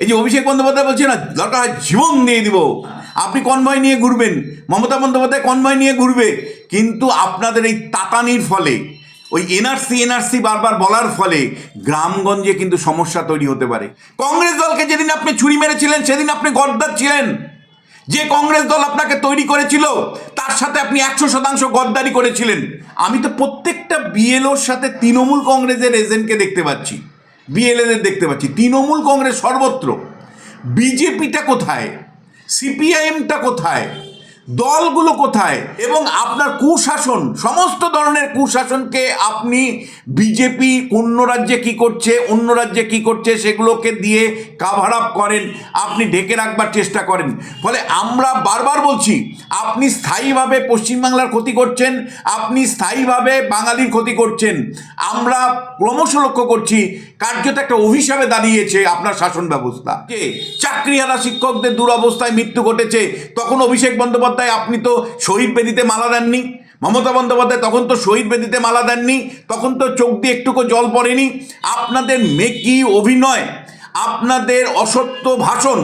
এই যে অভিষেক বন্দ্যোপাধ্যায় বলছে না, দরকার হয় জীবন দিয়ে দিব। আপনি কনভয় নিয়ে ঘুরবেন, মমতা বন্দ্যোপাধ্যায় কনভয় নিয়ে ঘুরবে, কিন্তু আপনাদের এই তাতানির ফলে, ওই এনআরসি এনআরসি বারবার বলার ফলে গ্রামগঞ্জে কিন্তু সমস্যা তৈরি হতে পারে। কংগ্রেস দলকে যেদিন আপনি ছুরি মেরেছিলেন, সেদিন আপনি গদ্দার ছিলেন। যে কংগ্রেস দল আপনাকে তৈরি করেছিল, তার সাথে আপনি একশো শতাংশ গদ্দারি করেছিলেন। আমি তো প্রত্যেকটা বিএলওর সাথে তৃণমূল কংগ্রেসের এজেন্টকে দেখতে পাচ্ছি। বিএলএদের দেখতে পাচ্ছি। তৃণমূল কংগ্রেস সর্বত্র। বিজেপিটা কোথায়? সিপিআইএমটা কোথায়? দলগুলো কোথায়? এবং আপনার কুশাসন, সমস্ত ধরনের কুশাসনকে আপনি বিজেপি অন্য রাজ্যে কি করছে, অন্য রাজ্যে কি করছে, সেগুলোকে দিয়ে কাভার আপ করেন। আপনি ঢেকে রাখবার চেষ্টা করেন। ফলে আমরা বারবার বলছি, আপনি স্থায়ীভাবে পশ্চিমবাংলার ক্ষতি করছেন, আপনি স্থায়ীভাবে বাঙালির ক্ষতি করছেন। আমরা ক্রমশ লক্ষ্য করছি কার্যত একটা অভিশাপে দাঁড়িয়েছে আপনার শাসন ব্যবস্থা। যে চাকরিহারা শিক্ষকদের দুরবস্থায় মৃত্যু ঘটেছে। তখন অভিষেক বন্দ্যোপাধ্যায় আপনি তো শহীদ বেদিতে মালা দেননি। মমতা বন্দ্যোপাধ্যায় তখন তো শহীদ বেদিতে মালা দেননি। তখন তো চোখ দিয়ে একটুকু জল পড়েনি। আপনাদের মেকি অভিনয় আপনাদের অসত্য ভাষণ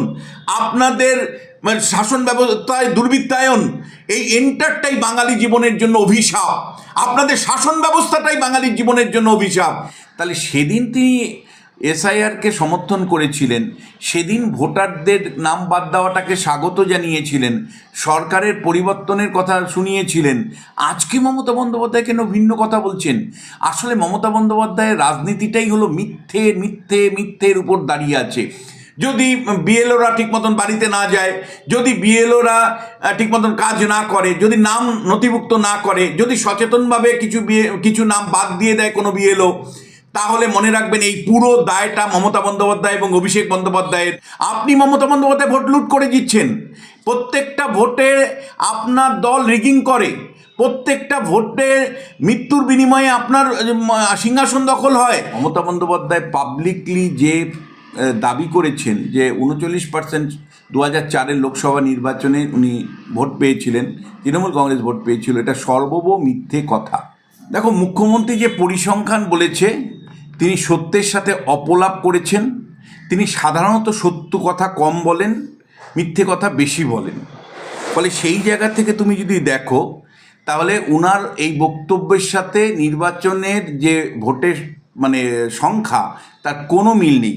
আপনাদের মানে শাসন ব্যবস্থায় দুর্বৃত্তায়ন, এই এন্টারটাই বাঙালি জীবনের জন্য অভিশাপ। আপনাদের শাসন ব্যবস্থাটাই বাঙালির জীবনের জন্য অভিশাপ। তাহলে সেদিন তিনি এসআইআরকে সমর্থন করেছিলেন, সেদিন ভোটারদের নাম বাদ দেওয়াটাকে স্বাগত জানিয়েছিলেন, সরকারের পরিবর্তনের কথা শুনিয়েছিলেন। আজকে মমতা বন্দ্যোপাধ্যায় কেন ভিন্ন কথা বলছেন? আসলে মমতা বন্দ্যোপাধ্যায়ের রাজনীতিটাই হলো মিথ্যে মিথ্যে, মিথ্যের উপর দাঁড়িয়ে আছে। যদি বিএলওরা ঠিক মতন বাড়িতে না যায়, যদি বিএলওরা ঠিক মতন কাজ না করে, যদি নাম নথিভুক্ত না করে, যদি সচেতনভাবে কিছু কিছু নাম বাদ দিয়ে দেয় কোনো বিএলও তাহলে মনে রাখবেন এই পুরো দায়টা মমতা বন্দ্যোপাধ্যায় এবং অভিষেক বন্দ্যোপাধ্যায়ের। আপনি মমতা বন্দ্যোপাধ্যায় ভোট লুট করে দিচ্ছেন প্রত্যেকটা ভোটে আপনার দল রিগিং করে। প্রত্যেকটা ভোটের মৃত্যুর বিনিময়ে আপনার সিংহাসন দখল হয়। মমতা বন্দ্যোপাধ্যায় পাবলিকলি যে দাবি করেছেন যে উনচল্লিশ পার্সেন্ট দু হাজার চারের লোকসভা নির্বাচনে উনি ভোট পেয়েছিলেন, তৃণমূল কংগ্রেস ভোট পেয়েছিল, এটা সর্বব মিথ্যে কথা। দেখো, মুখ্যমন্ত্রী যে পরিসংখ্যান বলেছে, তিনি সত্যের সাথে অপলাপ করেছেন, তিনি সাধারণত সত্য কথা কম বলেন, মিথ্যে কথা বেশি বলেন। ফলে সেই জায়গা থেকে তুমি যদি দেখো, তাহলে উনার এই বক্তব্যের সাথে নির্বাচনের যে ভোটের মানে সংখ্যা, তার কোনো মিল নেই।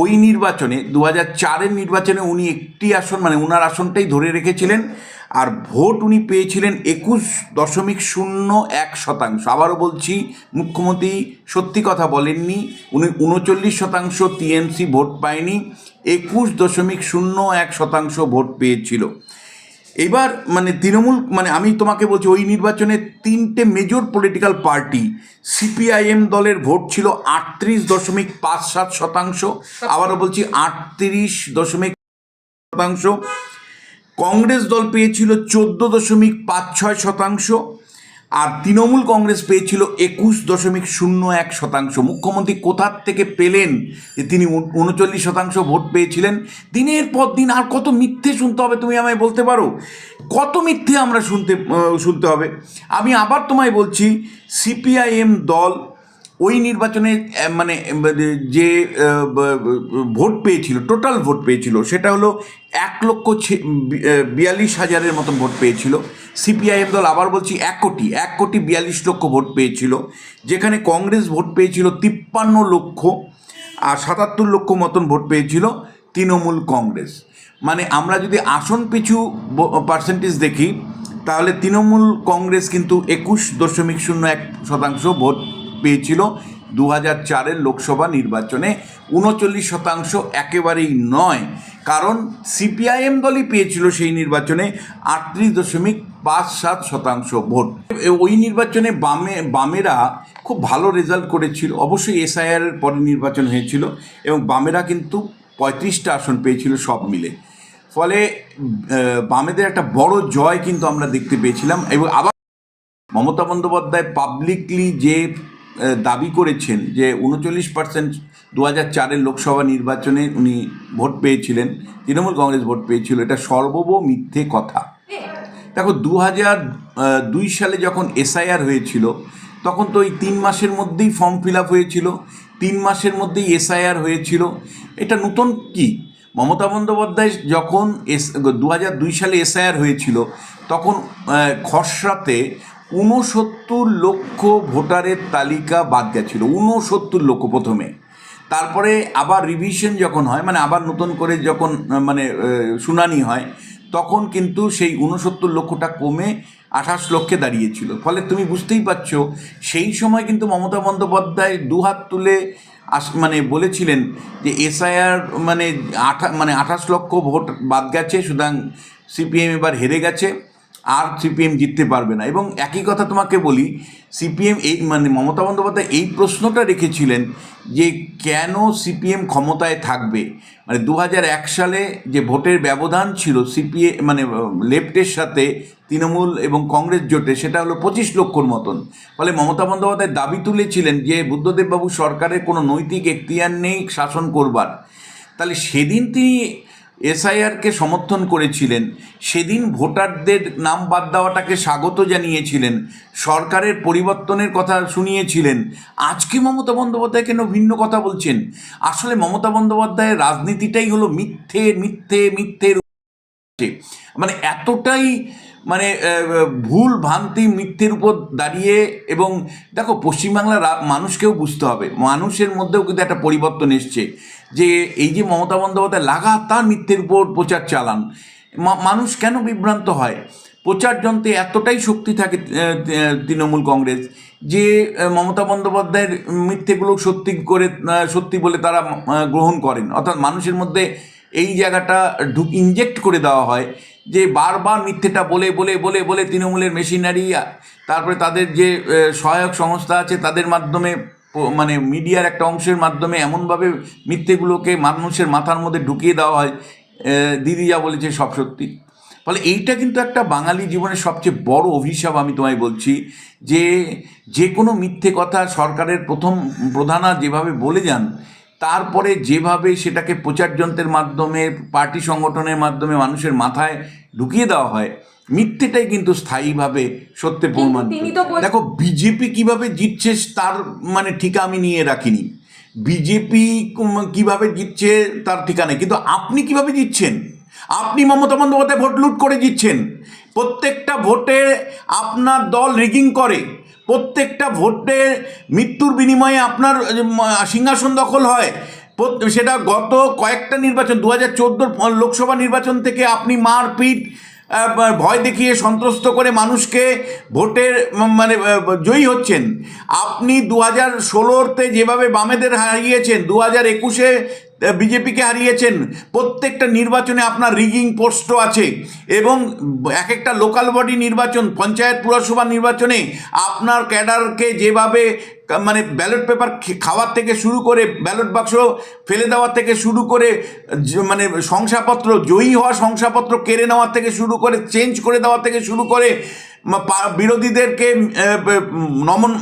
ওই নির্বাচনে দু হাজার চারের নির্বাচনে উনি একটি আসন মানে ওনার আসনটাই ধরে রেখেছিলেন, আর ভোট উনি পেয়েছিলেন একুশ দশমিক শূন্য এক শতাংশ। আবারও বলছি, মুখ্যমন্ত্রী সত্যি কথা বলেননি, উনি উনচল্লিশ শতাংশ টিএমসি ভোট পায়নি, একুশ দশমিক শূন্য এক শতাংশ ভোট পেয়েছিল। এবার মানে তৃণমূল মানে আমি তোমাকে বলছি ওই নির্বাচনে তিনটে মেজর পলিটিক্যাল পার্টি সিপিআইএম দলের ভোট ছিল আটত্রিশ দশমিক পাঁচ সাত শতাংশ, আবারও বলছি আটত্রিশ দশমিক শতাংশ। কংগ্রেস দল পেয়েছিল চোদ্দ দশমিক পাঁচ ছয় শতাংশ আর তৃণমূল কংগ্রেস পেয়েছিল একুশ দশমিক শূন্য এক শতাংশ। মুখ্যমন্ত্রী কোথার থেকে পেলেন যে তিনি উন- উনচল্লিশ শতাংশ ভোট পেয়েছিলেন? দিনের পর দিন আর কত মিথ্যে শুনতে হবে তুমি আমায় বলতে পারো? কত মিথ্যে আমরা শুনতে শুনতে হবে? আমি আবার তোমায় বলছি, সিপিআইএম দল ওই নির্বাচনে মানে যে ব- ব- ভোট পেয়েছিল টোটাল ভোট পেয়েছিল, সেটা হলো এক লক্ষ বিয়াল্লিশ হাজারের মতন ভোট পেয়েছিল। সিপিআইএম দল আবার বলছি এক কোটি এক কোটি বিয়াল্লিশ লক্ষ ভোট পেয়েছিল, যেখানে কংগ্রেস ভোট পেয়েছিল তিপ্পান্ন লক্ষ আর সাতাত্তর লক্ষ মতন ভোট পেয়েছিল তৃণমূল কংগ্রেস। মানে আমরা যদি আসন পিছু পার্সেন্টেজ দেখি, তাহলে তৃণমূল কংগ্রেস কিন্তু একুশ দশমিক শূন্য এক শতাংশ ভোট পেয়েছিল দু হাজার চারের লোকসভা নির্বাচনে। উনচল্লিশ শতাংশ একেবারেই নয়। কারণ সিপিআইএম দলই পেয়েছিল সেই নির্বাচনে আটত্রিশ দশমিক পাঁচ সাত শতাংশ ভোট। ওই নির্বাচনে বামে, বামেরা খুব ভালো রেজাল্ট করেছিল। অবশ্যই এসআইআর এর পরে নির্বাচন হয়েছিল এবং বামেরা কিন্তু পঁয়ত্রিশটা আসন পেয়েছিল সব মিলে। ফলে বামেদের একটা বড় জয় কিন্তু আমরা দেখতে পেয়েছিলাম এবং আবার মমতা বন্দ্যোপাধ্যায় পাবলিকলি যে দাবি করেছেন যে উনচল্লিশ পার্সেন্ট দু হাজার চারের লোকসভা নির্বাচনে উনি ভোট পেয়েছিলেন, তৃণমূল কংগ্রেস ভোট পেয়েছিল, এটা সর্বব মিথ্যে কথা। দেখো দু হাজার দুই সালে যখন এসআইআর হয়েছিল, তখন তো ওই তিন মাসের মধ্যেই ফর্ম ফিল আপ হয়েছিল, তিন মাসের মধ্যেই এসআইআর হয়েছিল। এটা নতুন কি? মমতা বন্দ্যোপাধ্যায় যখন এস দু হাজার দুই সালে এসআইআর হয়েছিল, তখন খসড়াতে ঊনসত্তর লক্ষ ভোটারের তালিকা বাদ গেছিল, ঊনসত্তর লক্ষ প্রথমে। তারপরে আবার রিভিশন যখন হয় মানে আবার নতুন করে যখন মানে শুনানি হয়, তখন কিন্তু সেই ঊনসত্তর লক্ষটা কমে আঠাশ লক্ষে দাঁড়িয়েছিল। ফলে তুমি বুঝতেই পারছ, সেই সময় কিন্তু মমতা বন্দ্যোপাধ্যায় দুহাত তুলে আস মানে বলেছিলেন যে এসআইআর মানে আঠা মানে আঠাশ লক্ষ ভোট বাদ গেছে, সুতরাং সিপিএম এবার হেরে গেছে। আর সিপিএম জিততে পারবে না। এবং একই কথা তোমাকে বলি সিপিএম এই মানে মমতা বন্দ্যোপাধ্যায় এই প্রশ্নটা রেখেছিলেন যে কেন সিপিএম ক্ষমতায় থাকবে? মানে দু সালে যে ভোটের ব্যবধান ছিল সিপিএ মানে লেফটের সাথে তৃণমূল এবং কংগ্রেস জোটে, সেটা হলো পঁচিশ লক্ষর মতন। ফলে মমতা বন্দ্যোপাধ্যায় দাবি তুলেছিলেন যে বুদ্ধদেববাবু সরকারের কোনো নৈতিক এখতিয়ার নেই শাসন করবার। তাহলে সেদিন তিনি এসআইআরকে সমর্থন করেছিলেন। সেদিন ভোটারদের নাম বাদ দেওয়াটাকে স্বাগত জানিয়েছিলেন। সরকারের পরিবর্তনের কথা শুনিয়েছিলেন। আজকে মমতা বন্দ্যোপাধ্যায় কেন ভিন্ন কথা বলছেন? আসলে মমতা বন্দ্যোপাধ্যায়ের রাজনীতিটাই হলো মিথ্যে মিথ্যে মিথ্যের মানে এতটাই মানে ভুল ভ্রান্তি মিথ্যের উপর দাঁড়িয়ে এবং দেখো পশ্চিমবাংলার মানুষকেও বুঝতে হবে। মানুষের মধ্যেও কিন্তু একটা পরিবর্তন এসছে যে, এই যে মমতা বন্দ্যোপাধ্যায় লাগাতার মিথ্যের উপর প্রচার চালান মানুষ কেন বিভ্রান্ত হয়? প্রচার যন্ত্রে এতটাই শক্তি থাকে তৃণমূল কংগ্রেস যে মমতা বন্দ্যোপাধ্যায়ের মিথ্যেগুলো সত্যি করে সত্যি বলে তারা গ্রহণ করেন। অর্থাৎ মানুষের মধ্যে এই জায়গাটা ঢুক ইনজেক্ট করে দেওয়া হয় যে বারবার মিথ্যেটা বলে বলে বলে বলে তৃণমূলের মেশিনারি তারপরে তাদের যে সহায়ক সংস্থা আছে, তাদের মাধ্যমে মানে মিডিয়ার একটা অংশের মাধ্যমে এমনভাবে মিথ্যেগুলোকে মানুষের মাথার মধ্যে ঢুকিয়ে দেওয়া হয় দিদি যা বলেছে সব সত্যি। ফলে এইটা কিন্তু একটা বাঙালি জীবনের সবচেয়ে বড় অভিশাপ আমি তোমায় বলছি যে যে কোনো মিথ্যে কথা সরকারের প্রথম প্রধানা যেভাবে বলে যান তারপরে যেভাবে সেটাকে প্রচার যন্ত্রের মাধ্যমে পার্টি সংগঠনের মাধ্যমে মানুষের মাথায় ঢুকিয়ে দেওয়া হয় মিথ্যেটাই কিন্তু স্থায়ীভাবে সত্যে প্রমাণ দেখো বিজেপি কীভাবে জিতছে তার মানে ঠিকা আমি নিয়ে রাখিনি। বিজেপি কীভাবে জিতছে তার ঠিকানা কিন্তু আপনি কীভাবে জিতছেন? আপনি মমতা বন্দ্যোপাধ্যায় ভোট লুট করে জিতছেন। প্রত্যেকটা ভোটে আপনার দল রিগিং করে। প্রত্যেকটা ভোটে মৃত্যুর বিনিময়ে আপনার সিংহাসন দখল হয়। সেটা গত কয়েকটা নির্বাচন দু হাজার লোকসভা নির্বাচন থেকে আপনি মারপিট ভয় দেখিয়ে সন্ত্রস্ত করে মানুষকে ভোটের মানে জয়ী হচ্ছেন। আপনি দু হাজার ষোলোতে যেভাবে বামেদের হারিয়েছেন দু হাজার একুশে বিজেপিকে হারিয়েছেন। প্রত্যেকটা নির্বাচনে আপনার রিগিং পোস্টও আছে। এবং এক একটা লোকাল বডি নির্বাচন, পঞ্চায়েত পুরসভা নির্বাচনে আপনার ক্যাডারকে যেভাবে মানে ব্যালট পেপার খাওয়ার থেকে শুরু করে ব্যালট বাক্স ফেলে দেওয়ার থেকে শুরু করে মানে শংসাপত্র, জয়ী হওয়া শংসাপত্র কেড়ে নেওয়ার থেকে শুরু করে, চেঞ্জ করে দেওয়া থেকে শুরু করে বিরোধীদেরকে নমন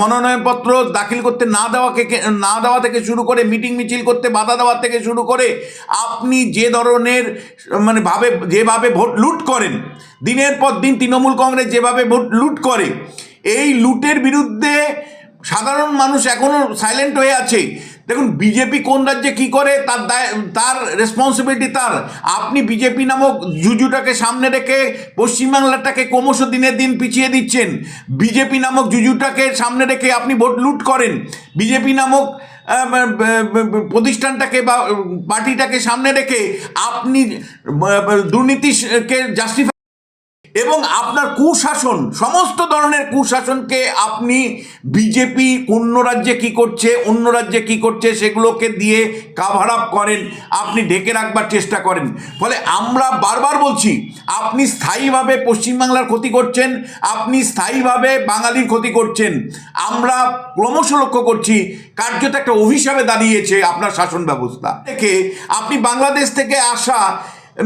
মনোনয়নপত্র দাখিল করতে না দেওয়াকে না দেওয়া থেকে শুরু করে মিটিং মিছিল করতে বাধা দেওয়া থেকে শুরু করে আপনি যে ধরনের মানে ভাবে, যেভাবে ভোট লুট করেন, দিনের পর দিন তৃণমূল কংগ্রেস যেভাবে ভোট লুট করে, এই লুটের বিরুদ্ধে সাধারণ মানুষ এখনও সাইলেন্ট হয়ে আছে। দেখুন, বিজেপি কোন রাজ্যে কি করে, তার দায়, তার রেসপন্সিবিলিটি তার। আপনি বিজেপি নামক জুজুটাকে সামনে রেখে পশ্চিমবাংলাটাকে ক্রমশ দিনের দিন পিছিয়ে দিচ্ছেন। বিজেপি নামক জুজুটাকে সামনে রেখে আপনি ভোট লুট করেন। বিজেপি নামক প্রতিষ্ঠানটাকে বা পার্টিটাকে সামনে রেখে আপনি দুর্নীতিকে জাস্টিফাই এবং আপনার কুশাসন, সমস্ত ধরনের কুশাসনকে আপনি বিজেপি অন্য রাজ্যে কি করছে, অন্য রাজ্যে কি করছে, সেগুলোকে দিয়ে কাভার আপ করেন, আপনি ঢেকে রাখবার চেষ্টা করেন। ফলে আমরা বারবার বলছি, আপনি স্থায়ীভাবে পশ্চিমবাংলার ক্ষতি করছেন, আপনি স্থায়ীভাবে বাঙালির ক্ষতি করছেন। আমরা ক্রমশ লক্ষ্য করছি, কার্যত একটা অভিশাপে দাঁড়িয়েছে আপনার শাসন ব্যবস্থা। থেকে আপনি বাংলাদেশ থেকে আসা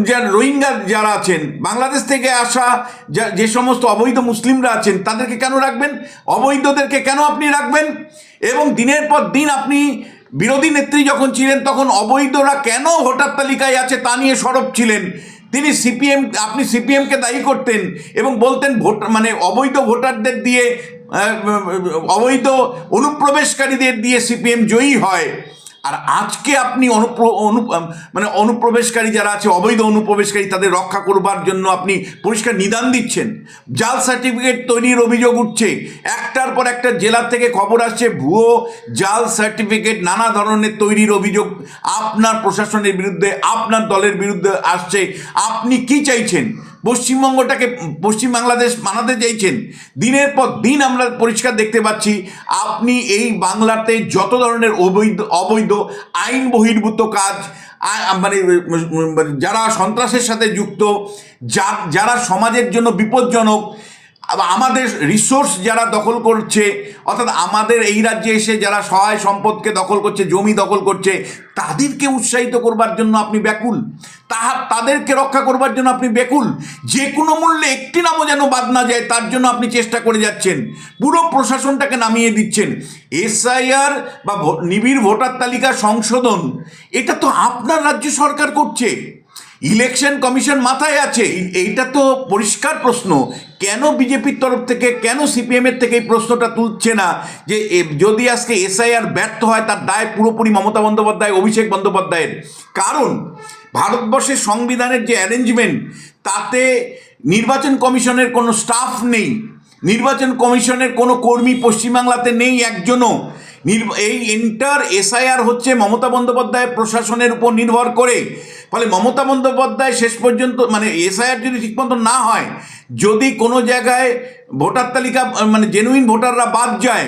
যারা রোহিঙ্গা যারা আছেন, বাংলাদেশ থেকে আসা যা- সমস্ত অবৈধ মুসলিমরা আছেন, তাদেরকে কেন রাখবেন? অবৈধদেরকে কেন আপনি রাখবেন? এবং দিনের পর দিন আপনি বিরোধী নেত্রী যখন ছিলেন, তখন অবৈধরা কেন ভোটার তালিকায় আছে তা নিয়ে সরব ছিলেন? তিনি সিপিএম, আপনি সিপিএমকে দায়ী করতেন এবং বলতেন ভোট মানে অবৈধ ভোটারদের দিয়ে অবৈধ অনুপ্রবেশকারীদের দিয়ে সিপিএম জয়ী হয়। আর আজকে আপনি অনুপ্র, অনু মানে অনুপ্রবেশকারী যারা আছে, অবৈধ অনুপ্রবেশকারী, তাদের রক্ষা করবার জন্য আপনি পরিষ্কার নিদান দিচ্ছেন। জাল সার্টিফিকেট তৈরির অভিযোগ উঠছে। একটার পর একটা জেলা থেকে খবর আসছে, ভুয়ো জাল সার্টিফিকেট, নানা ধরনের তৈরির অভিযোগ আপনার প্রশাসনের বিরুদ্ধে, আপনার দলের বিরুদ্ধে আসছে। আপনি কি চাইছেন? পশ্চিমবঙ্গটাকে পশ্চিম বাংলাদেশ বানাতে চাইছেন। দিনের পর দিন আমরা পরিষ্কার দেখতে পাচ্ছি, আপনি এই বাংলাতে যত ধরনের অবৈধ অবৈধ, আইন বহির্ভূত কাজ মানে যারা সন্ত্রাসের সাথে যুক্ত যারা সমাজের জন্য বিপজ্জনক আমাদের রিসোর্স যারা দখল করছে, অর্থাৎ আমাদের এই রাজ্যে এসে যারা সহায় সম্পদকে দখল করছে, জমি দখল করছে, তাদেরকে উৎসাহিত করবার জন্য আপনি ব্যাকুল। তাহা, তাদেরকে রক্ষা করবার জন্য আপনি ব্যাকুল। যে কোনো মূল্যে একটি নামও যেন বাদ না যায়, তার জন্য আপনি চেষ্টা করে যাচ্ছেন। পুরো প্রশাসনটাকে নামিয়ে দিচ্ছেন। এসআইআর বা নিবিড় ভোটার তালিকা সংশোধন, এটা তো আপনার রাজ্য সরকার করছে। ইলেকশন কমিশন মাথায় আছে। এইটা তো পরিষ্কার প্রশ্ন। কেন বিজেপির তরফ থেকে, কেন সিপিএম এর থেকে এই প্রশ্নটা তুলছে না? যে যদি আজকে এসআইআর ব্যর্থ হয়, তার দায় পুরোপুরি মমতা বন্দ্যোপাধ্যায়, অভিষেক বন্দ্যোপাধ্যায়ের। কারণ ভারতবর্ষের সংবিধানের যে অ্যারেঞ্জমেন্ট, তাতে নির্বাচন কমিশনের কোনো স্টাফ নেই। নির্বাচন কমিশনের কোনো কর্মী পশ্চিমবাংলাতে নেই একজনও। এই এন্টার এসআইআর হচ্ছে মমতা বন্দ্যোপাধ্যায় প্রশাসনের উপর নির্ভর করে। ফলে মমতা বন্দ্যোপাধ্যায় শেষ পর্যন্ত মানে এসআইআর যদি ঠিকমতো না হয়, যদি কোনো জায়গায় ভোটার তালিকা মানে জেনুইন ভোটাররা বাদ যায়,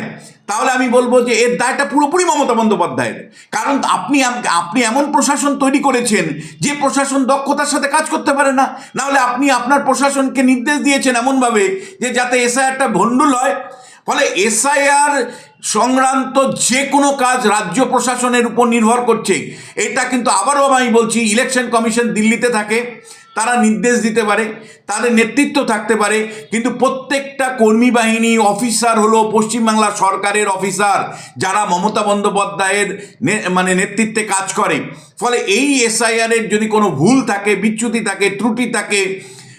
তাহলে আমি বলব যে এর দায়টা পুরোপুরি মমতা বন্দ্যোপাধ্যায়ের। কারণ আপনি আপনি এমন প্রশাসন তৈরি করেছেন, যে প্রশাসন দক্ষতার সাথে কাজ করতে পারে না। নাহলে আপনি আপনার প্রশাসনকে নির্দেশ দিয়েছেন এমনভাবে যে যাতে এসআইআরটা ভণ্ডুল হয়। ফলে এসআইআর সংক্রান্ত যে কোনো কাজ রাজ্য প্রশাসনের উপর নির্ভর করছে। এটা কিন্তু আবারও আমি বলছি, ইলেকশন কমিশন দিল্লিতে থাকে, তারা নির্দেশ দিতে পারে, তাদের নেতৃত্ব থাকতে পারে, কিন্তু প্রত্যেকটা কর্মী বাহিনী অফিসার হলো পশ্চিমবাংলা সরকারের অফিসার, যারা মমতা বন্দ্যোপাধ্যায়ের মানে নেতৃত্বে কাজ করে। ফলে এই এসআইআরের যদি কোনো ভুল থাকে, বিচ্যুতি থাকে, ত্রুটি থাকে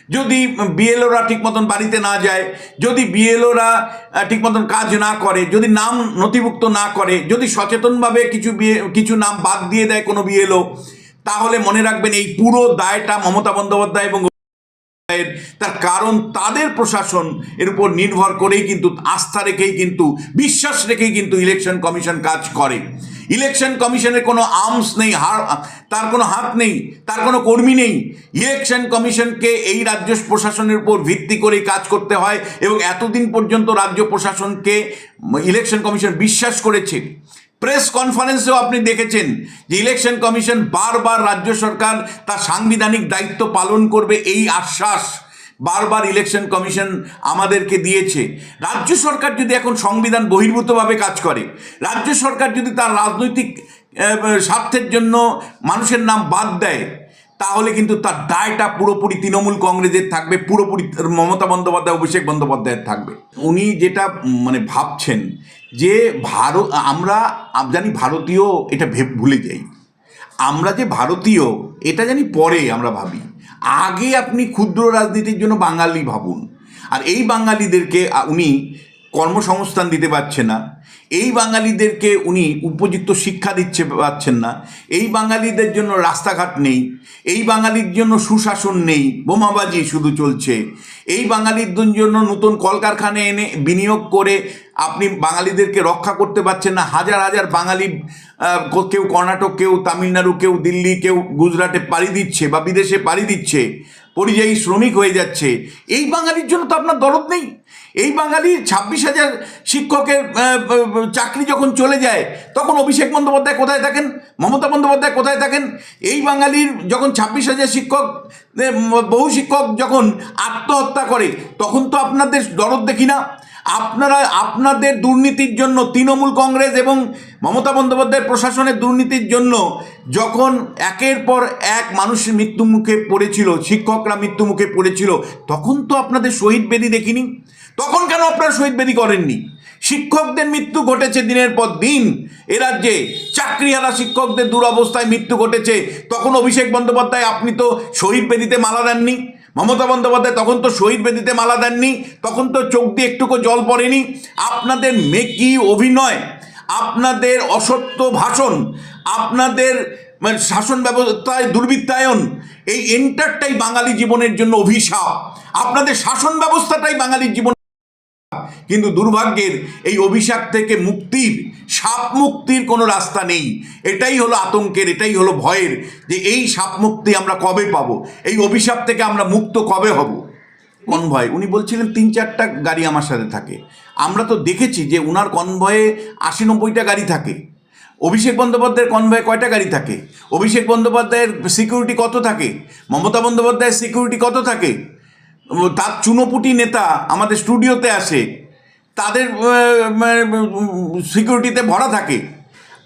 যদি বিএলওরা ঠিক মতন বাড়িতে না যায়, যদি বিএলওরা ঠিক মতন কাজ না করে, যদি নাম নথিভুক্ত না করে, যদি সচেতনভাবে কিছু কিছু নাম বাদ দিয়ে দেয় কোনো বিএলও তাহলে মনে রাখবেন এই পুরো দায়টা মমতা বন্দ্যোপাধ্যায় এবং তার কারণ তাদের প্রশাসন এর উপর নির্ভর করেই কিন্তু আস্থা রেখেই কিন্তু, বিশ্বাস রেখেই কিন্তু ইলেকশন কমিশন কাজ করে। ইলেকশন কমিশনের কোনো আর্মস নেই তার কোনো হাত নেই, তার কোনো কর্মী নেই। ইলেকশন কমিশনকে এই রাজ্য প্রশাসনের উপর ভিত্তি করেই কাজ করতে হয় এবং এতদিন পর্যন্ত রাজ্য প্রশাসনকে ইলেকশন কমিশন বিশ্বাস করেছে। প্রেস কনফারেন্সেও আপনি দেখেছেন যে ইলেকশন কমিশন বারবার রাজ্য সরকার তার সাংবিধানিক দায়িত্ব পালন করবে এই আশ্বাস বারবার ইলেকশন কমিশন আমাদেরকে দিয়েছে। রাজ্য সরকার যদি এখন সংবিধান বহির্ভূতভাবে কাজ করে, রাজ্য সরকার যদি তার রাজনৈতিক স্বার্থের জন্য মানুষের নাম বাদ দেয় তাহলে কিন্তু তার দায়টা পুরোপুরি তৃণমূল কংগ্রেসের থাকবে, পুরোপুরি মমতা বন্দ্যোপাধ্যায়, অভিষেক বন্দ্যোপাধ্যায়ের থাকবে। উনি যেটা মানে ভাবছেন যে ভারত, আমরা জানি ভারতীয়, এটা ভুলে যাই। আমরা যে ভারতীয়, এটা জানি পরে আমরা ভাবি। আগে আপনি ক্ষুদ্র রাজনীতির জন্য বাঙালি ভাবুন। আর এই বাঙালিদেরকে উনি কর্মসংস্থান দিতে পারছে না। এই বাঙালিদেরকে উনি উপযুক্ত শিক্ষা দিচ্ছে পাচ্ছেন না। এই বাঙালিদের জন্য রাস্তাঘাট নেই। এই বাঙালির জন্য সুশাসন নেই। বোমাবাজি শুধু চলছে। এই বাঙালির জন্য নতুন কলকারখানা এনে বিনিয়োগ করে আপনি বাঙালিদেরকে রক্ষা করতে পারছেন না। হাজার হাজার বাঙালি কেউ কর্ণাটক, কেউ তামিলনাড়ু, কেউ দিল্লি, কেউ গুজরাটে পাড়ি দিচ্ছে বা বিদেশে পাড়ি দিচ্ছে। পরিযায়ী শ্রমিক হয়ে যাচ্ছে। এই বাঙালির জন্য তো আপনার দরদ নেই। এই বাঙালির ছাব্বিশ হাজার শিক্ষকের চাকরি যখন চলে যায়, তখন অভিষেক বন্দ্যোপাধ্যায় কোথায় থাকেন? মমতা বন্দ্যোপাধ্যায় কোথায় থাকেন? এই বাঙালির যখন ছাব্বিশ হাজার শিক্ষক বহু শিক্ষক যখন আত্মহত্যা করে, তখন তো আপনাদের দরদ দেখি না। আপনারা, আপনাদের দুর্নীতির জন্য তৃণমূল কংগ্রেস এবং মমতা বন্দ্যোপাধ্যায়ের প্রশাসনের দুর্নীতির জন্য যখন একের পর এক মানুষের মৃত্যুমুখে পড়েছিল, শিক্ষকরা মৃত্যুমুখে পড়েছিল, তখন তো আপনাদের শহীদ বেদি দেখিনি। তখন কেন আপনারা শহীদ বেদি করেননি? শিক্ষকদের মৃত্যু ঘটেছে দিনের পর দিন। এ রাজ্যে চাকরিহারা শিক্ষকদের দুরবস্থায় মৃত্যু ঘটেছে। তখন অভিষেক বন্দ্যোপাধ্যায়, আপনি তো শহীদ বেদিতে মালা দেননি। মমতা বন্দ্যোপাধ্যায় তখন তো শহীদ বেদিতে মালা দেননি। তখন তো চোখ দিয়ে একটুকু জল পড়েনি। আপনাদের মেকি অভিনয়, আপনাদের অসত্য ভাষণ, আপনাদের মানে শাসন ব্যবস্থায় দুর্বৃত্তায়ন, এই এন্টারটাই বাঙালি জীবনের জন্য অভিশাপ। আপনাদের শাসন ব্যবস্থাটাই বাঙালির জীবন কিন্তু দুর্ভাগ্যের এই অভিশাপ থেকে মুক্তির, সাপ মুক্তির কোনো রাস্তা নেই। এটাই হলো আতঙ্কের, এটাই হলো ভয়ের যে এই সাপ মুক্তি আমরা কবে পাবো? এই অভিশাপ থেকে আমরা মুক্ত কবে হব? কনভয়, উনি বলছিলেন তিন চারটা গাড়ি আমার সাথে থাকে। আমরা তো দেখেছি যে উনার কনভয়ে আশি নব্বইটা গাড়ি থাকে। অভিষেক বন্দ্যোপাধ্যায়ের কনভয়ে কয়টা গাড়ি থাকে? অভিষেক বন্দ্যোপাধ্যায়ের সিকিউরিটি কত থাকে? মমতা বন্দ্যোপাধ্যায়ের সিকিউরিটি কত থাকে? তার চুনোপুটি নেতা আমাদের স্টুডিওতে আসে। তাদের সিকিউরিটিতে ভরা থাকে।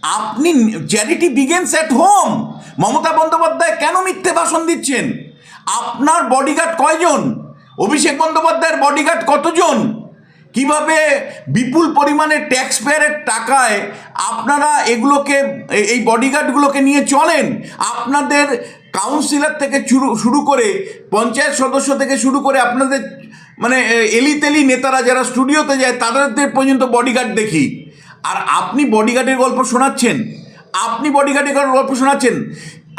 আপনি charity begins at home Mamata Bandyopadhyay কেন মিথ্যে ভাষণ দিচ্ছেন? আপনার বডিগার্ড কয়জন? অভিষেক বন্দ্যোপাধ্যায়ের বডিগার্ড কতজন? কীভাবে বিপুল পরিমাণে ট্যাক্স পেয়ারের টাকায় আপনারা এগুলোকে এই- বডিগার্ডগুলোকে নিয়ে চলেন? আপনাদের কাউন্সিলর থেকে শুরু শুরু করে পঞ্চায়েত সদস্য থেকে শুরু করে আপনাদের মানে এলি তেলি নেতারা যারা স্টুডিওতে যায়, তাদের পর্যন্ত বডিগার্ড দেখি। আর আপনি বডিগার্ডের গল্প শোনাচ্ছেন? আপনি বডিগার্ডের গল্প শোনাচ্ছেন?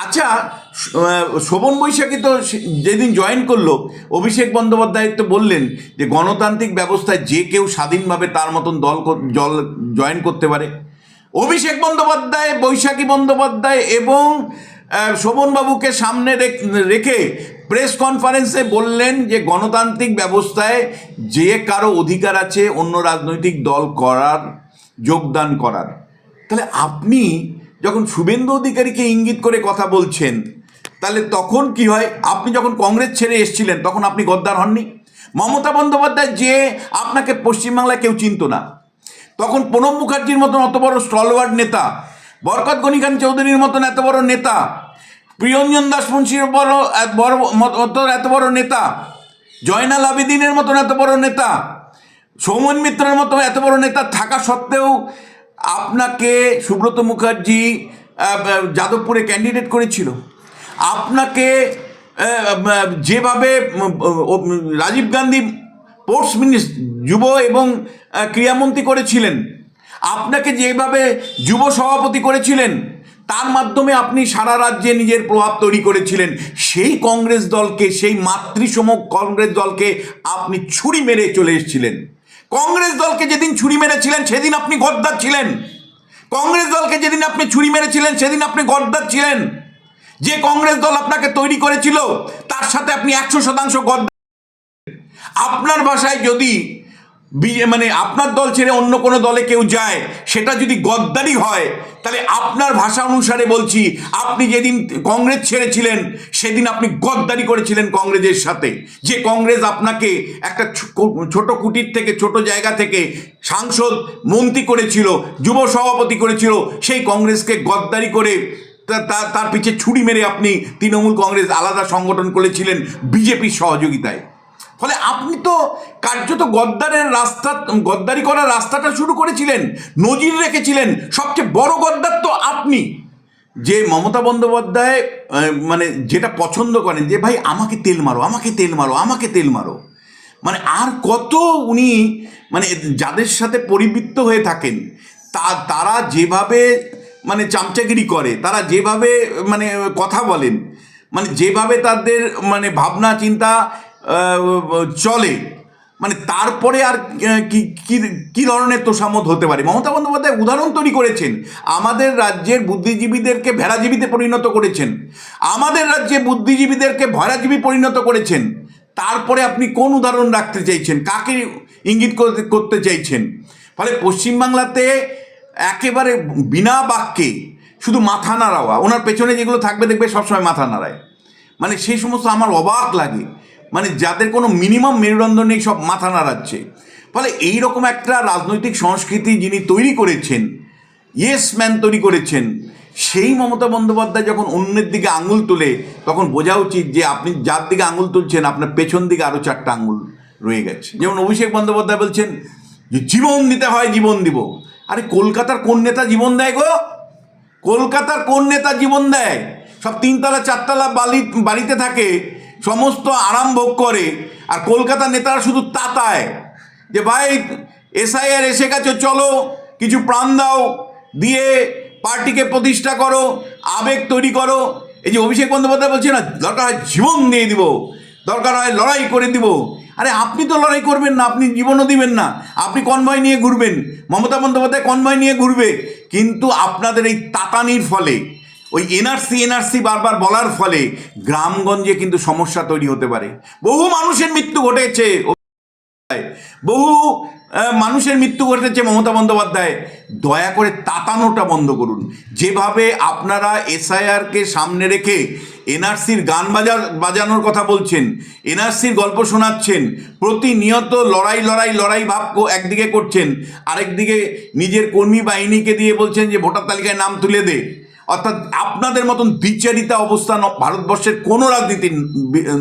আচ্ছা শোভন বৈশাখী তো যেদিন জয়েন করল, অভিষেক বন্দ্যোপাধ্যায় তো বললেন যে, গণতান্ত্রিক ব্যবস্থায় যে কেউ স্বাধীনভাবে তার মতন দল জল জয়েন করতে পারে। অভিষেক বন্দ্যোপাধ্যায়, বৈশাখী বন্দ্যোপাধ্যায় এবং শোভনবাবুকে সামনে রেখ- প্রেস কনফারেন্সে বললেন যে গণতান্ত্রিক ব্যবস্থায় যে কারও অধিকার আছে, অন্য রাজনৈতিক দল করার, যোগদান করার। তাহলে আপনি যখন শুভেন্দু অধিকারীকে ইঙ্গিত করে কথা বলছেন, তাহলে তখন কি হয়? আপনি যখন কংগ্রেস ছেড়ে এসেছিলেন, তখন আপনি গদ্দার হননি। মমতা বন্দ্যোপাধ্যায় যে আপনাকে পশ্চিমবাংলায় কেউ চিনত না। তখন প্রণব মুখার্জির মতন অত বড় স্টলওয়ার্ড নেতা, বরকত গনি খান চৌধুরীর মতন এত বড় নেতা প্রিয়ঞ্জন দাস মুন্সির বড় বড় এত বড় নেতা। জয়নাল আবেদিনের মতন এত বড় নেতা। সৌমন মিত্রের মতো এত বড় নেতা থাকা সত্ত্বেও আপনাকে সুব্রত মুখার্জি যাদবপুরে ক্যান্ডিডেট করেছিল। আপনাকে যেভাবে রাজীব গান্ধী স্পোর্টস মিনিস্টার যুব এবং ক্রীড়ামন্ত্রী করেছিলেন, আপনাকে যেভাবে যুব সভাপতি করেছিলেন তার মাধ্যমে আপনি সারা রাজ্যে নিজের প্রভাব তৈরি করেছিলেন। সেই কংগ্রেস দলকে, সেই মাতৃসম কংগ্রেস দলকে আপনি ছুরি মেরে চলে এসেছিলেন। কংগ্রেস দলকে যেদিন ছুরি মেরেছিলেন, সেদিন আপনি গদ্দার ছিলেন। কংগ্রেস দলকে যেদিন আপনি ছুরি মেরেছিলেন, সেদিন আপনি গদ্দার ছিলেন। যে কংগ্রেস দল আপনাকে তৈরি করেছিল, তার সাথে আপনি একশো শতাংশ গদ্দার আপনার ভাষায় যদি মানে আপনার দল ছেড়ে অন্য কোনো দলে কেউ যায়, সেটা যদি গদ্দারি হয়, তাহলে আপনার ভাষা অনুসারে বলছি, আপনি যেদিন কংগ্রেস ছেড়েছিলেন, সেদিন আপনি গদ্দারি করেছিলেন কংগ্রেসের সাথে। যে কংগ্রেস আপনাকে একটা ছোট কুটির থেকে, ছোট জায়গা থেকে সাংসদ, মন্ত্রী করেছিল, যুব সভাপতি করেছিল, সেই কংগ্রেসকে গদ্দারি করে তার পিছে ছুরি মেরে আপনি তৃণমূল কংগ্রেস আলাদা সংগঠন করেছিলেন বিজেপির সহযোগিতায়। ফলে আপনি তো কার্যত গদ্দারের রাস্তা, গদ্দারি করার রাস্তাটা শুরু করেছিলেন, নজির রেখেছিলেন, সবচেয়ে বড় গদ্দার তো আপনি। যে মমতা বন্দ্যোপাধ্যায় মানে যেটা পছন্দ করেন, যে ভাই আমাকে তেল মারো, আমাকে তেল মারো, আমাকে তেল মারো। মানে আর কত উনি মানে যাদের সাথে পরিবৃত্ত হয়ে থাকেন, তা, তারা যেভাবে মানে চামচাগিরি করে, তারা যেভাবে মানে কথা বলেন মানে যেভাবে তাদের মানে ভাবনা, চিন্তা চলে। মানে তারপরে আর কি কি ধরনের তোষামত হতে পারে? মমতা বন্দ্যোপাধ্যায় উদাহরণ তৈরি করেছেন। আমাদের রাজ্যের বুদ্ধিজীবীদেরকে ভেড়াজীবীতে পরিণত করেছেন। আমাদের রাজ্যে বুদ্ধিজীবীদেরকে ভেড়াজীবী পরিণত করেছেন। তারপরে আপনি কোন উদাহরণ রাখতে চাইছেন? কাকে ইঙ্গিত করতে চাইছেন? ফলে পশ্চিমবাংলাতে একেবারে বিনা বাক্যে শুধু মাথা নাড়াওয়া, ওনার পেছনে যেগুলো থাকবে দেখবে সবসময় মাথা নাড়ায়। মানে সেই সমস্ত আমার অবাক লাগে। মানে যাদের কোনো মিনিমাম মেরুদণ্ড নেই, সব মাথা নাড়াচ্ছে। ফলে এই রকম একটা রাজনৈতিক সংস্কৃতি যিনি তৈরি করেছেন ইয়েস ম্যান তৈরি করেছেন, সেই মমতা বন্দ্যোপাধ্যায় যখন অন্যের দিকে আঙুল তোলে, তখন বোঝা উচিত যে আপনি যার দিকে আঙুল তুলছেন, আপনার পেছন দিকে আরও চারটা আঙুল রয়ে গেছে। যেমন অভিষেক বন্দ্যোপাধ্যায় বলছেন যে, জীবন দিতে হয়, জীবন দিব। আরে কলকাতার কোন নেতা জীবন দেয় গো? কলকাতার কোন নেতা জীবন দেয়? সব তিনতলা, চারতলা বালি বাড়িতে থাকে সমস্ত আরাম ভোগ করে। আর কলকাতার নেতারা শুধু তাতায় যে, ভাই, এসআইআর এসে গেছে, চলো, কিছু প্রাণ দাও, দিয়ে পার্টিকে প্রতিষ্ঠা করো, আবেগ তৈরি করো। এই যে অভিষেক বন্দ্যোপাধ্যায় বলছে না, দরকার হয় জীবন দিয়ে দিব, দরকার হয় লড়াই করে দিব। আরে, আপনি তো লড়াই করবেন না, আপনি জীবনও দিবেন না, আপনি কনভয় নিয়ে ঘুরবেন। মমতা বন্দ্যোপাধ্যায় কনভয় নিয়ে ঘুরবে। কিন্তু আপনাদের এই তাতানির ফলে ওই এনআরসি এনআরসি বারবার বলার ফলে গ্রামগঞ্জে কিন্তু সমস্যা তৈরি হতে পারে। বহু মানুষের মৃত্যু ঘটেছে। বহু মানুষের মৃত্যু ঘটেছে মমতা বন্দ্যোপাধ্যায়। দয়া করে তাতানোটা বন্ধ করুন। যেভাবে আপনারা এসআইআরকে সামনে রেখে এনআরসির গান বাজার বাজানোর কথা বলছেন এনআরসির গল্প শোনাচ্ছেন, প্রতিনিয়ত লড়াই লড়াই লড়াই ভাব একদিকে করছেন, আরেকদিকে নিজের কর্মী বাহিনীকে দিয়ে বলছেন যে ভোটার তালিকায় নাম তুলে দে। অর্থাৎ আপনাদের মতন বিচারিতা অবস্থান ভারতবর্ষের কোনো রাজনীতি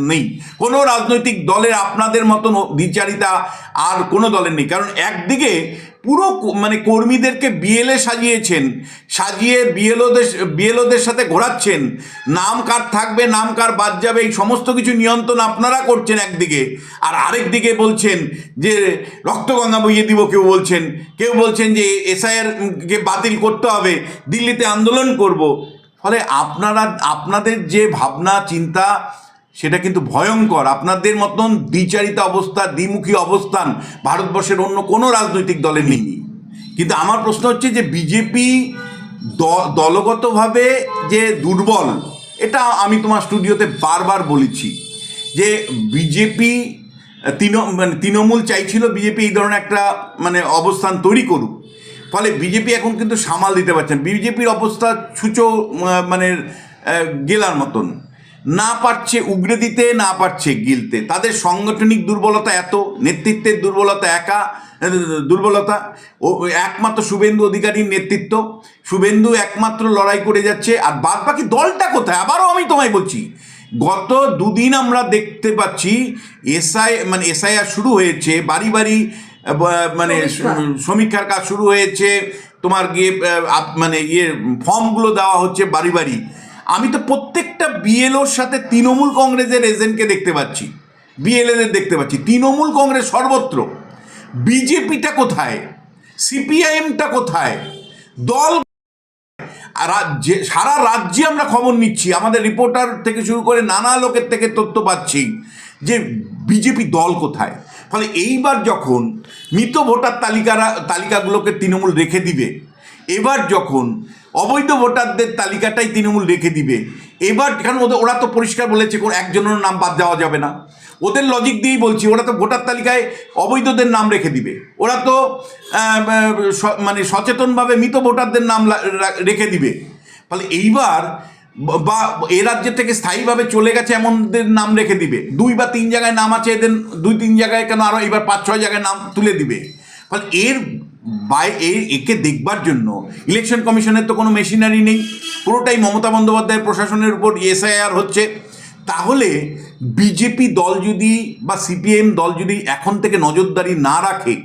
নেই। কোনো রাজনৈতিক দলের আপনাদের মতন বিচারিতা আর কোনো দলের নেই। কারণ একদিকে পুরো মানে কর্মীদেরকে বিএলএ সাজিয়েছেন, সাজিয়ে বিএলওদের বিএলওদের সাথে ঘোরাচ্ছেন। নাম কার থাকবে, নাম কার বাদ যাবে, এই সমস্ত কিছু নিয়ন্ত্রণ আপনারা করছেন একদিকে। আর আরেক দিকে বলছেন যে, রক্তগঙ্গা বইয়ে দিব, কেউ বলছেন। কেউ বলছেন যে এসআইআর কে বাতিল করতে হবে, দিল্লিতে আন্দোলন করব। ফলে আপনারা, আপনাদের যে ভাবনা, চিন্তা সেটা কিন্তু ভয়ঙ্কর। আপনাদের মতন দ্বিচারিতা অবস্থা, দ্বিমুখী অবস্থান ভারতবর্ষের অন্য কোনো রাজনৈতিক দলে নেই। কিন্তু আমার প্রশ্ন হচ্ছে যে বিজেপি দলগতভাবে যে দুর্বল, এটা আমি তোমার স্টুডিওতে বারবার বলেছি যে বিজেপি, তৃণ মানে তৃণমূল চাইছিল বিজেপি এই ধরনের একটা মানে অবস্থান তৈরি করুক। ফলে বিজেপি এখন কিন্তু সামাল দিতে পারছেন বিজেপির অবস্থা ছুচো মানে গেলার মতন। না পারছে উগড়ে দিতে না পারছে গিলতে। তাদের সাংগঠনিক দুর্বলতা এত নেতৃত্বের দুর্বলতা একা দুর্বলতা ও একমাত্র শুভেন্দু অধিকারীর নেতৃত্ব। শুভেন্দু একমাত্র লড়াই করে যাচ্ছে আর বাদ বাকি দলটা কোথায়? আবারও আমি তোমায় বলছি গত দুদিন আমরা দেখতে পাচ্ছি এসআই মানে এসআইআর শুরু হয়েছে বাড়ি বাড়ি মানে সমীক্ষার। কাজ শুরু হয়েছে তোমার গিয়ে মানে ইয়ে ফর্মগুলো দেওয়া হচ্ছে বাড়ি বাড়ি। আমি তো প্রত্যেকটা বিএলওর সাথে তৃণমূল কংগ্রেসের এজেন্টকে দেখতে পাচ্ছি বিএলএদের দেখতে পাচ্ছি। তৃণমূল কংগ্রেস সর্বত্র। বিজেপিটা কোথায়? সিপিআইএমটা কোথায়? দল রাজ্যে, সারা রাজ্যে আমরা খবর নিচ্ছি। আমাদের রিপোর্টার থেকে শুরু করে নানা লোকের থেকে তথ্য পাচ্ছি যে বিজেপি দল কোথায়। ফলে এইবার যখন মৃত ভোটার তালিকারা, তালিকাগুলোকে তৃণমূল রেখে দিবে, এবার যখন অবৈধ ভোটারদের তালিকাটাই তৃণমূল রেখে দিবে। এবার কারণ ওদের ওরা তো পরিষ্কার বলেছে, কোন একজনের নাম বাদ দেওয়া যাবে না। ওদের লজিক দিয়েই বলছি, ওরা তো ভোটার তালিকায় অবৈধদের নাম রেখে দিবে। ওরা তো মানে সচেতনভাবে মৃত ভোটারদের নাম রেখে দিবে। ফলে এইবার বা এ রাজ্য থেকে স্থায়ীভাবে চলে গেছে এমনদের নাম রেখে দিবে। দুই বা তিন জায়গায় নাম আছে, এদের দুই তিন জায়গায় কেন আরও এবার পাঁচ ছয় জায়গায় নাম তুলে দিবে? ফলে এর বাই এর একে দেখবার জন্য। ইলেকশন কমিশনের তো কোনো মেশিনারি নেই। পুরোটাই মমতা বন্দ্যোপাধ্যায়ের প্রশাসনের উপর এসআইআর হচ্ছে। তাহলে বিজেপি দল যদি বা সিপিএম দল যদি এখন থেকে নজরদারি না রাখে,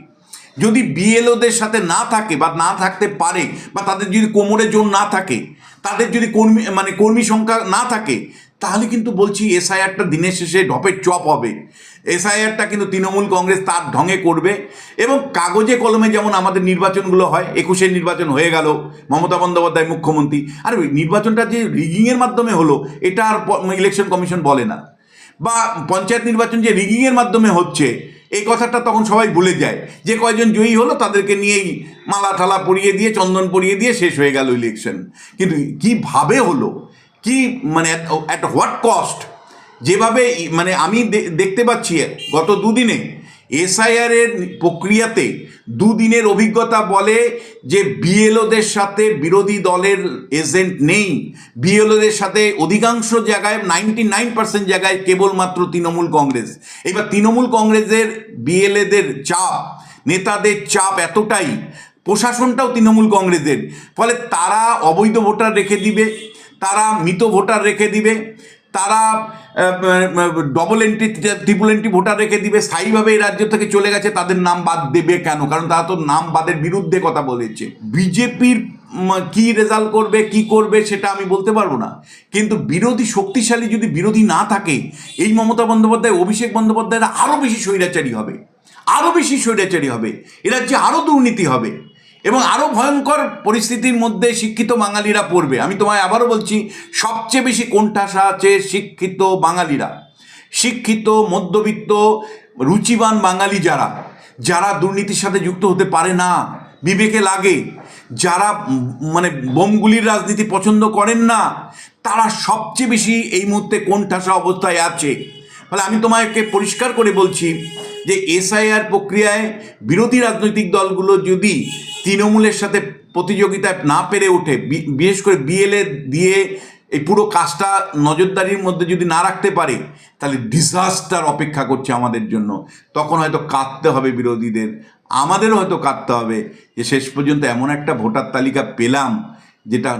যদি বিএলওদের সাথে না থাকে বা না থাকতে পারে, বা তাদের যদি কোমরে জোর না থাকে, তাদের যদি কর্মী মানে কর্মী সংখ্যা না থাকে, তাহলে কিন্তু বলছি এসআইআরটা দিনের শেষে ঢপের চপ হবে। এসআইআরটা কিন্তু তৃণমূল কংগ্রেস তার ঢঙে করবে এবং কাগজে কলমে যেমন আমাদের নির্বাচনগুলো হয় একুশের নির্বাচন হয়ে গেল, মমতা বন্দ্যোপাধ্যায় মুখ্যমন্ত্রী। আর নির্বাচনটা যে রিগিংয়ের মাধ্যমে হলো, এটা আর ইলেকশন কমিশন বলে না। বা পঞ্চায়েত নির্বাচন যে রিগিংয়ের মাধ্যমে হচ্ছে, এই কথাটা তখন সবাই ভুলে যায়। যে কয়জন জয়ী হলো, তাদেরকে নিয়েই মালা ঠালা পরিয়ে দিয়ে, চন্দন পরিয়ে দিয়ে শেষ হয়ে গেল ইলেকশন কিন্তু কীভাবে হলো? কি মানে অ্যাট হোয়াট কস্ট যেভাবে মানে আমি দেখতে পাচ্ছি, গত দুদিনে এসআইআর এর প্রক্রিয়াতে দুদিনের অভিজ্ঞতা বলে যে বিএলওদের সাথে বিরোধী দলের এজেন্ট নেই। বিএলওদের সাথে অধিকাংশ জায়গায় নাইনটি নাইন পার্সেন্ট জায়গায় কেবলমাত্র তৃণমূল কংগ্রেস। এবার তৃণমূল কংগ্রেসের বিএলএদের চাপ, নেতাদের চাপ এতটাই, প্রশাসনটাও তৃণমূল কংগ্রেসের। ফলে তারা অবৈধ ভোটার রেখে দিবে, তারা মৃত ভোটার রেখে দিবে, তারা double entry triple entry voter রেখে দিবে, স্থায়ীভাবে এই রাজ্য থেকে চলে গেছে, তাদের নাম বাদ দেবে কেন? কারণ তারা তো নাম বাদের বিরুদ্ধে কথা বলেছে। বিজেপির কি রেজাল্ট করবে, কি করবে সেটা আমি বলতে পারব না। কিন্তু বিরোধী শক্তিশালী যদি বিরোধী না থাকে, এই মমতা বন্দ্যোপাধ্যায়, অভিষেক বন্দ্যোপাধ্যায়রা আরও বেশি স্বৈরাচারী হবে। আরও বেশি স্বৈরাচারী হবে। এ রাজ্যে আরও দুর্নীতি হবে। এবং আরও ভয়ঙ্কর পরিস্থিতির মধ্যে শিক্ষিত বাঙালিরা পড়বে। আমি তোমায় আবারও বলছি, সবচেয়ে বেশি কোণঠাসা আছে শিক্ষিত বাঙালিরা? শিক্ষিত, মধ্যবিত্ত, রুচিবান বাঙালি যারা যারা দুর্নীতির সাথে যুক্ত হতে পারে না, বিবেকে লাগে, যারা মানে বোমগুলির রাজনীতি পছন্দ করেন না, তারা সবচেয়ে বেশি এই মুহূর্তে কোণঠাসা অবস্থায় আছে? ফলে আমি তোমাকে পরিষ্কার করে বলছি যে এসআইআর প্রক্রিয়ায় বিরোধী রাজনৈতিক দলগুলো যদি তৃণমূলের সাথে প্রতিযোগিতায় না পেরে ওঠে বিশেষ করে বিএলএ দিয়ে এই পুরো কাজটা নজরদারির মধ্যে যদি না রাখতে পারে, তাহলে ডিজাস্টার অপেক্ষা করছে আমাদের জন্য। তখন হয়তো কাঁদতে হবে বিরোধীদের। আমাদেরও হয়তো কাঁদতে হবে যে শেষ পর্যন্ত এমন একটা ভোটার তালিকা পেলাম, যেটা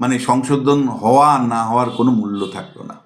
মানে সংশোধন হওয়া না হওয়ার কোনো মূল্য থাকল না।